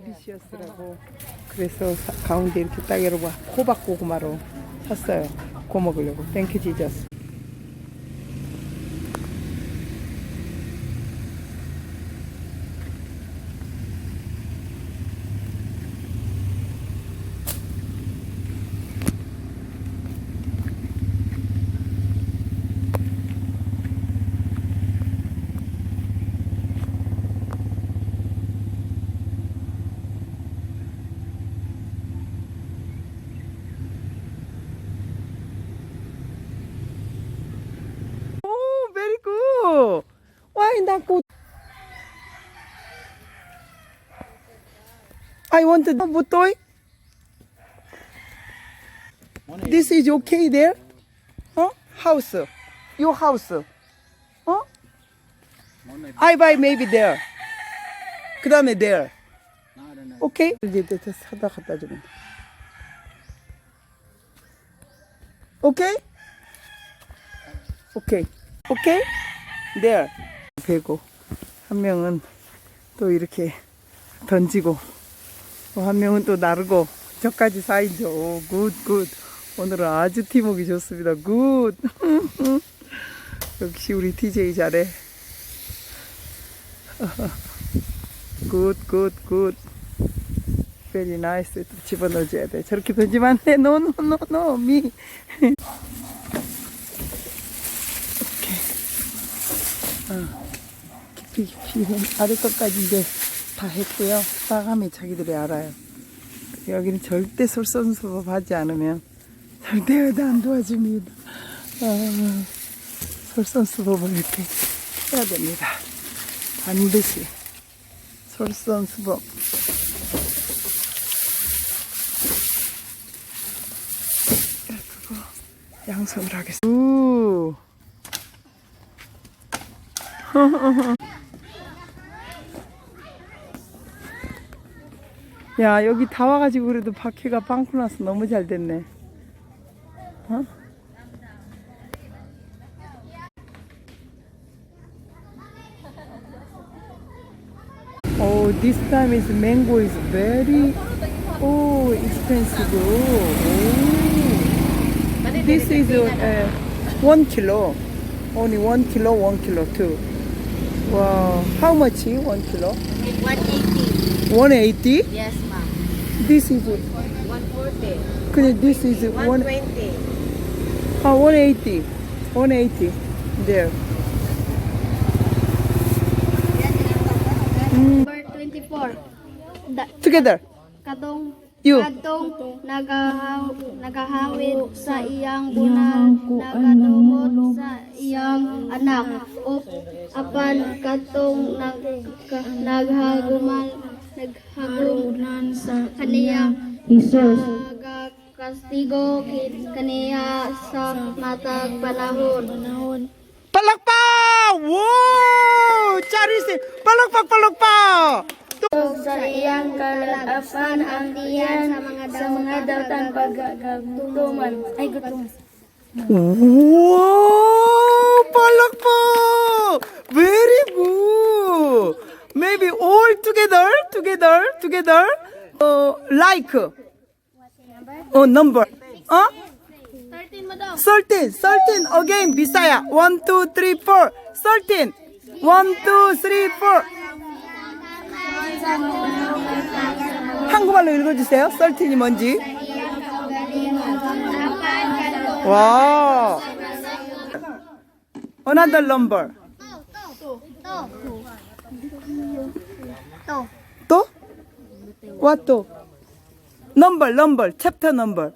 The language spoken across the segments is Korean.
딜리시어스라고. 그래서 사- 가운데 이렇게 딱 열어봐. 호박 고구마로 샀어요. 구워 먹으려고. 땡큐 지저스 오 very good why not good I want to butoy this is okay there huh house your house huh I buy maybe there 그 다음에 there 오케이 이제 또 사다 갖다 주면 돼. 오케이 오케이 오케이 there 배고 한 명은 또 이렇게 던지고 또 한 명은 또 나르고 저까지 사이죠 굿굿. 오늘은 아주 팀워크 좋습니다. 굿. 역시 우리 TJ 잘해. 굿 굿굿. Very nice. 또 집어넣어줘야 돼. 저렇게 던지면 안 돼. 노 노 노 노 미 깊이 깊이. 아래 것까지 이제 다 했고요. 싸감이 자기들이 알아요. 여기는 절대 솔선수범하지 않으면 절대 안 도와줍니다. 아, 솔선수범을 이렇게 해야 됩니다. 반드시 솔선수범. 그거 양손을 하겠습니다. 야 여기 다 와가지고 그래도 바퀴가 빵꾸 나서 너무 잘 됐네. 어? Oh, this time is mango is very oh expensive. Oh. This is uh, one kilo, only one kilo, one kilo too. Wow, how much? One kilo? 180. One eighty. Yes. This is 140. Clean, this is 120. Oh, 180. 180. There. Mm. Number 24. Da Together. Kadong You. Kadtong nagahaw, nagahawid sa iyang bunal, nagadumot sa iyang anak. O apan kadtong nag, naghagumal naghagulan sa kaniyang Jesus. nagakastigo kin- kaniya sa matag panahon. palakpak! Wow! Charisse! Palakpak, palakpak! sa iyang kalagapan ang diyan sa mga dautan pagkagatuman. Ay, gutuman. Wow! Palakpak! Very good! Maybe all together, together, together. Uh, like. Oh, number. Huh? 13 mo daw. 13, 13 again Bisaya 1, 2, 3, 4 13 1, 2, 3, 4 한국말로 읽어주세요 13이 뭔지 와 Another number 또. 또? What 또? Number, number, chapter number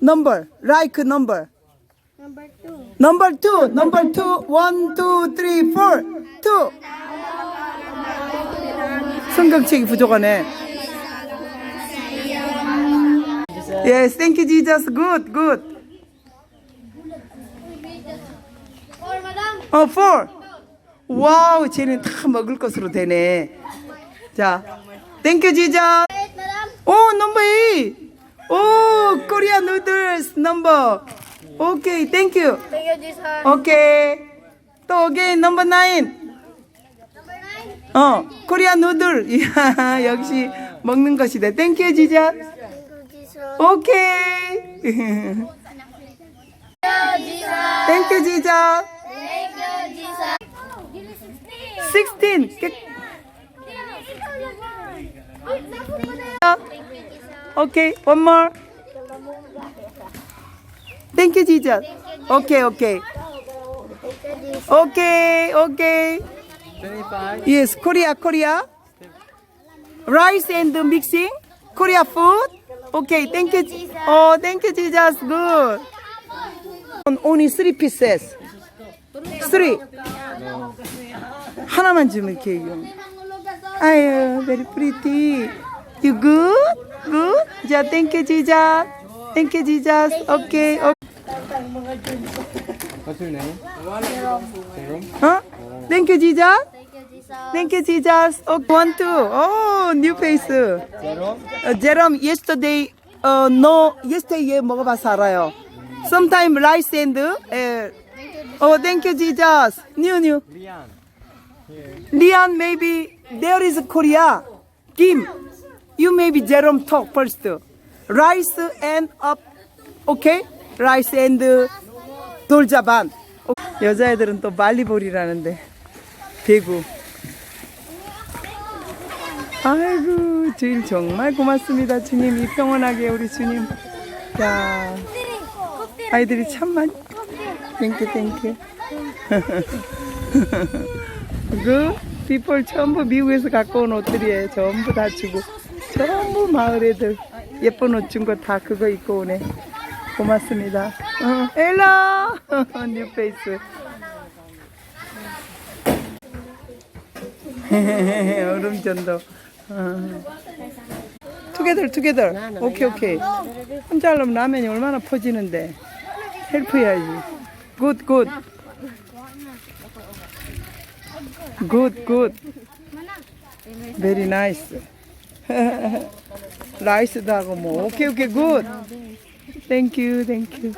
Number, like number Number 2. Number two, number two, one, two, three, four, two. 성경책이 부족하네. Yes, thank you, Jesus. Good, good. 어, four. 와우, 쟤는 다 먹을 것으로 되네. 자, 땡큐 지자. 오, 넘버 8. 오, 코리아 누들스 넘버. 오케이, 땡큐. 오케이. 또 오케이, 넘버 9. 어, 코리아 누들. 이야, 역시 먹는 것이다. 땡큐 지자. 오케이. 땡큐 지자. 땡큐 지사. 16. Okay, one more. Thank you, Jesus. Okay, okay. Okay, okay. 25. Yes, Korea, Korea. Rice and mixing. Korea food. Okay, thank you. Oh, thank you, Jesus. Good. Only three pieces. Three. 하나만 주면 이렇게 얘기하면. 아유, very pretty. You good? Good? 자, thank you, Jesus. Thank you, Jesus. Okay. okay. What's your name? Jerome. Huh? Thank you, Jesus. Thank you, Jesus. Oh, one, two. Oh, new face. Jerome. 어, 제롬 yesterday 어 no yesterday 얘 먹어봐서 알아요. Sometime rice and 에, oh thank you Jesus. New new. Leon. Leon maybe there is Korea. Kim. You maybe Jerome talk first. Rice and up. Okay? Rice and 돌자반. 여자애들은 또 말리볼이라는데 대구. 아이고 주일 정말 고맙습니다 주님 이 평온하게 우리 주님 야 아이들이 참 많이 땡큐 땡큐 그 비폴 전부 미국에서 갖고 온 옷들이에요. 전부 다 주고. 전부 마을 애들 예쁜 옷 준 거 다 그거 입고 오네. 고맙습니다. 어, 엘라 뉴페이스 얼음전도. 투게더 투게더 오케이 오케이 혼자 하려면 라면이 얼마나 퍼지는데. 헬프해야지. 굿 굿 굿굿 베리 나이스 라이스도 하고 뭐 오케이 오케이 굿 땡큐 땡큐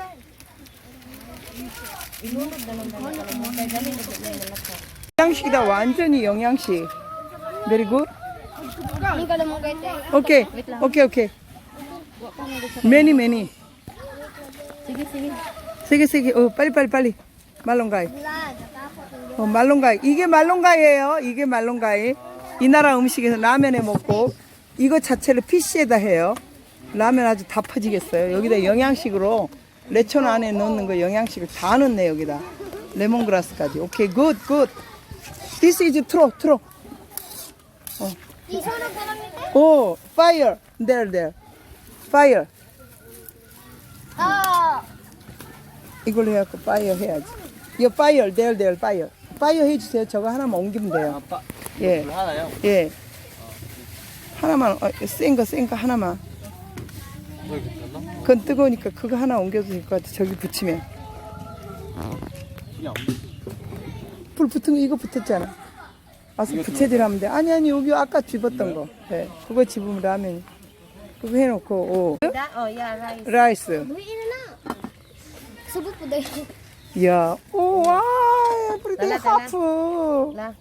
영양식이다 완전히 영양식. 베리 굿 오케이 오케이 오케이 매니 매니 세게 세게. 어 빨리 빨리 빨리. 말론 가이 어 말론가이. 이게 말론가이예요. 이게 말론가이. 이 나라 음식에서 라면에 먹고 이거 자체를 피시에다 해요. 라면 아주 다 퍼지겠어요. 여기다 영양식으로 레촌 안에 넣는 거 영양식을 다 넣네 여기다. 레몬그라스까지. 오케이 굿 굿. This is 트로 트로 오 fire. There there. Fire. 이걸로 해갖고 파이어 해야지. 이거 파이어, 될, 될, 파이어. 해주세요. 저거 하나만 옮기면 돼요. 아빠. 예, 하나요? 예. 하나만, 어, 센 거, 센거 하나만. 그건 뜨거우니까 그거 하나 옮겨도 될 것 같아. 저기 붙이면. 불 붙은 거 이거 붙었잖아. 와서 부채질 하면 돼. 아니, 아니, 여기 아까 집었던 거. 예, 그거 집으면 라면. 그거 해놓고, 오. Rice. 라이스. Dahil. 이야, 오, 와, 하프. La.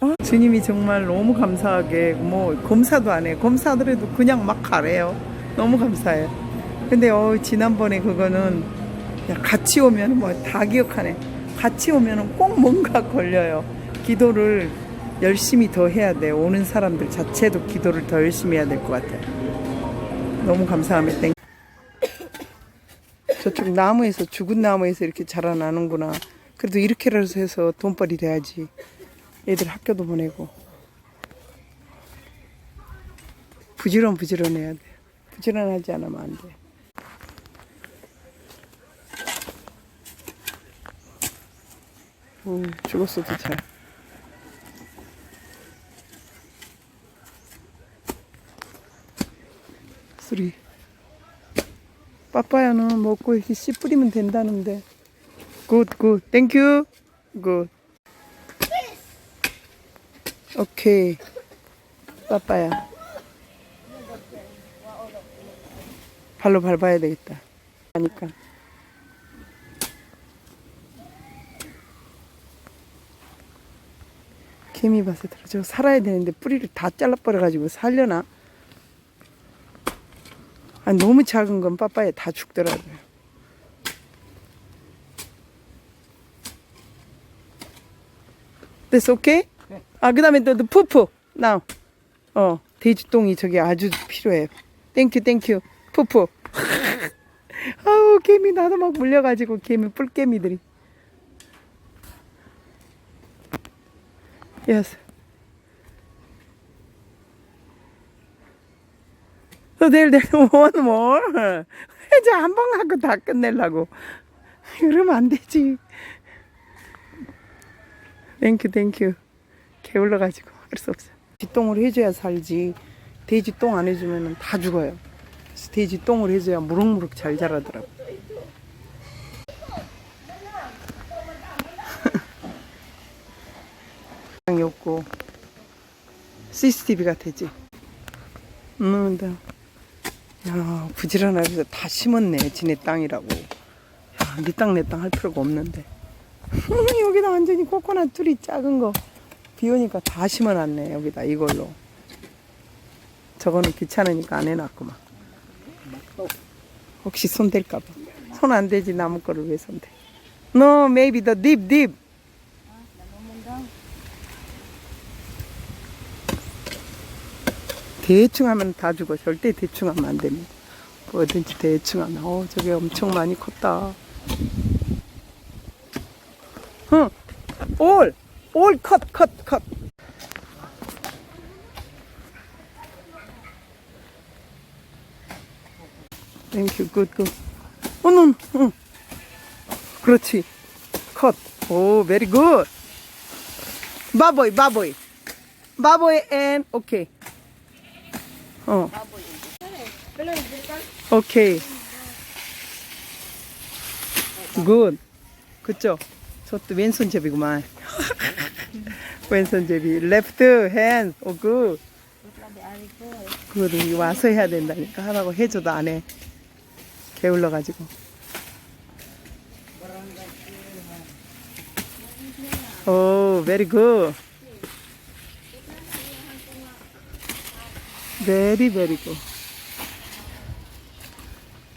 어? 주님이 정말 너무 감사하게 뭐 검사도 안 해. 검사더라도 그냥 막 가래요. 너무 감사해요. 근데 어 지난번에 그거는 야 같이 오면 뭐 다 기억하네. 같이 오면은 꼭 뭔가 걸려요. 기도를 열심히 더 해야 돼. 오는 사람들 자체도 기도를 더 열심히 해야 될 것 같아요. 너무 감사합니다. 땡. 저쪽 나무에서 죽은 나무에서 이렇게 자라나는구나. 그래도 이렇게라도 해서 돈벌이 돼야지. 애들 학교도 보내고. 부지런 부지런해야 돼. 부지런하지 않으면 안 돼. 음, 죽었어도 잘. 쓰리. 빠빠야는 먹고 이렇게 씨 뿌리면 된다는데. 굿, 굿. 땡큐. 굿. 오케이. 빠빠야. 발로 밟아야 되겠다. 하니까. 개미밭에 들어. 저 살아야 되는데 뿌리를 다 잘라버려가지고 살려나? 아, 너무 작은 건 빠빠에 다 죽더라고요. 됐어, 오케이? 아, 그 다음에 또, 또 푸푸. 나우. 어, 돼지똥이 저기 아주 필요해. 땡큐, 땡큐. 푸푸. 아우, 개미 나도 막 물려가지고, 개미, 뿔개미들이. Yes. So there, there, one more. 이제 한번 하고 다 끝내려고. 이러면 안 되지. 땡큐, 땡큐. 게을러가지고 할 수 없어요. 쥐똥을 해줘야 살지. 돼지 똥 안 해주면 다 죽어요. 그래서 돼지 똥을 해줘야 무럭무럭 잘 자라더라고. 없고 CCTV가 되지. 음, 근데 야 부지런하게 다 심었네. 지네 땅이라고. 야, 네땅 내 땅 할 필요가 없는데. 여기다 완전히 코코넛 둘이 작은 거. 비 오니까 다 심어놨네. 여기다 이걸로. 저거는 귀찮으니까 안 해놨구만. 혹시 손 댈까봐. 손 안 대지 나무 거를 왜 손 대? No, maybe the deep, deep. 대충 하면 다 죽어. 절대 대충 하면 안 됩니다. 뭐든지 대충 하면, 어, 저게 엄청 많이 컸다. 응, 올, 올 컷, 컷, 컷. 땡큐, 굿, 굿. 어, 응, 응. 그렇지. 컷. 오, 베리 굿. 바보이, 바보이. 바보이 앤 오케이. 어. 오케이. 굿. 그쵸? 저도 왼손잡이구만. 왼손잡이. 레프트 핸. 오 굿. 그거도 와서 해야 된다니까. 하라고 해줘도 안 해. 게을러가지고. 오, very good. Very, very good.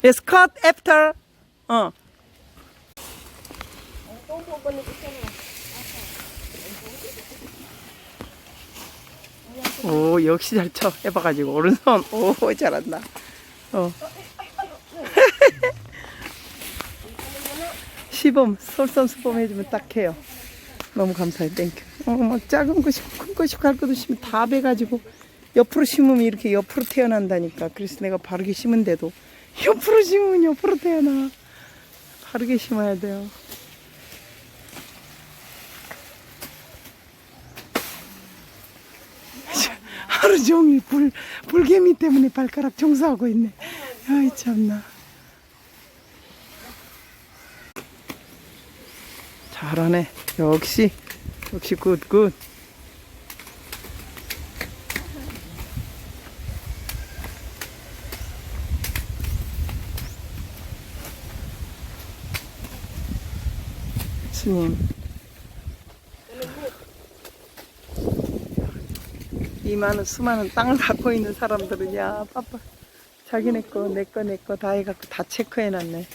It's cut after. 어. 오, 역시 잘 쳐. 해봐가지고. 오른손. 오, 잘한다. 어. 시범, 솔선 수범 해주면 딱 해요. 너무 감사해, 땡큐. 어, 막 작은 거 심고 큰거 심고 할 것도 심으면 다 베가지고 옆으로 심으면 이렇게 옆으로 태어난다니까. 그래서 내가 바르게 심은데도 옆으로 심으면 옆으로 태어나. 바르게 심어야 돼요. 하루 종일 불, 불개미 때문에 발가락 청소하고 있네. 아이, 참나. 잘하네. 역시, 역시 굿, 굿. 스님. 이 많은 수많은 땅을 갖고 있는 사람들은 야 빠빠 자기네 거 내 거 내 거 다 해갖고 다 체크해놨네.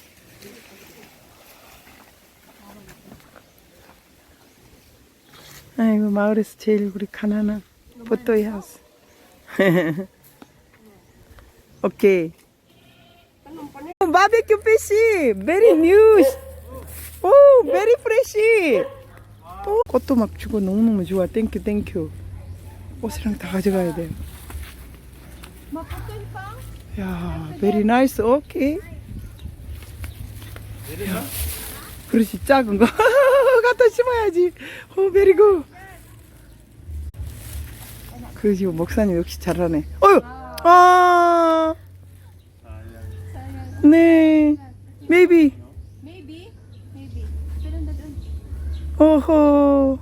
아이고 마을에서 제일 우리 가난한 보토이 하우스. 오케이. 바베큐 피시 베리 뉴. 오 베리 프레시. 오, 꽃도 막 주고 너무너무 좋아. 땡큐 땡큐. 옷이랑 다 가져가야 돼요. 야, 베리 나이스. 오케이. 야, 그렇지 작은 거 갖다 심어야지. 오, 베리 굿. 그렇지 목사님 역시 잘하네. 어유, 아, 네, maybe. Maybe. Maybe. Pero na doon. 어 허.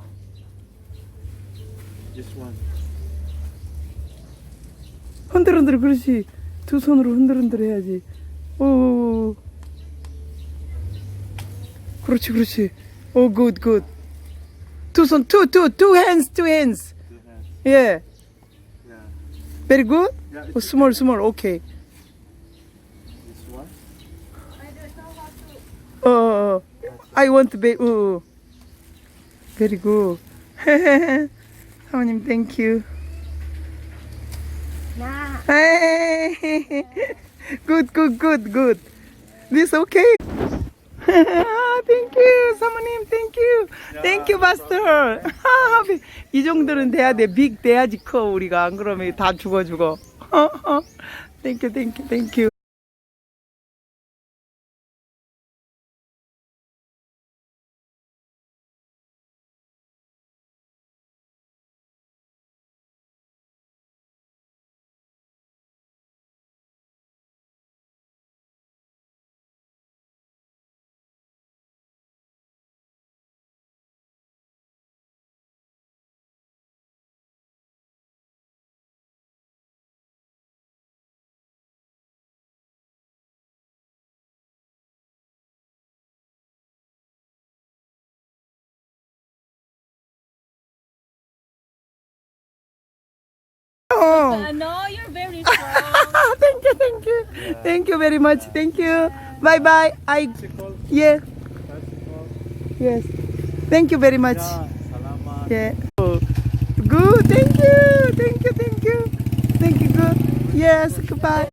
Just one. 흔들 흔들 그렇지 두 손으로 흔들 흔들 해야지 오 그렇지 그렇지 오 굿굿 Two, son, two, two, two hands, two hands. Yeah. Very good? Oh, small, small, okay. This one. Oh, I want to be, oh. Very good. 사모님, thank you. Na. Hey. Good, good, good, good. This okay? thank you, 사모님, thank you. Thank you, master. 이 정도는 돼야 돼. 빅 돼야지 커, 우리가. 안 그러면 다 죽어, 죽어. thank you, thank you, thank you. Oh. no, you're very strong. thank you, thank you. Thank you very much. Thank you. Bye bye. I yeah. Yes. Thank you very much. Yeah. Oh, Good. Thank you. Thank you. Thank you. Thank you. Good. Yes. Goodbye.